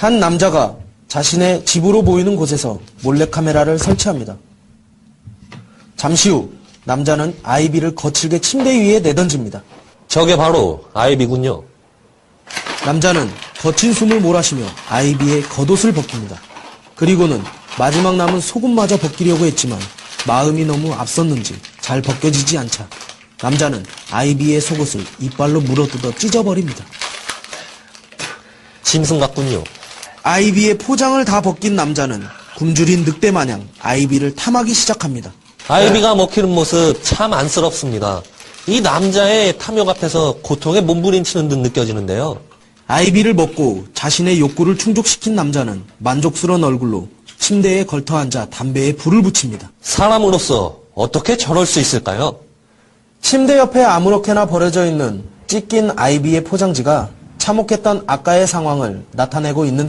한 남자가 자신의 집으로 보이는 곳에서 몰래카메라를 설치합니다. 잠시 후 남자는 아이비를 거칠게 침대 위에 내던집니다. 저게 바로 아이비군요. 남자는 거친 숨을 몰아쉬며 아이비의 겉옷을 벗깁니다. 그리고는 마지막 남은 속옷마저 벗기려고 했지만 마음이 너무 앞섰는지 잘 벗겨지지 않자 남자는 아이비의 속옷을 이빨로 물어뜯어 찢어버립니다. 짐승 같군요. 아이비의 포장을 다 벗긴 남자는 굶주린 늑대 마냥 아이비를 탐하기 시작합니다. 아이비가 먹히는 모습 참 안쓰럽습니다. 이 남자의 탐욕 앞에서 고통에 몸부림치는 듯 느껴지는데요. 아이비를 먹고 자신의 욕구를 충족시킨 남자는 만족스러운 얼굴로 침대에 걸터 앉아 담배에 불을 붙입니다. 사람으로서 어떻게 저럴 수 있을까요? 침대 옆에 아무렇게나 버려져 있는 찢긴 아이비의 포장지가 참혹했던 아까의 상황을 나타내고 있는 데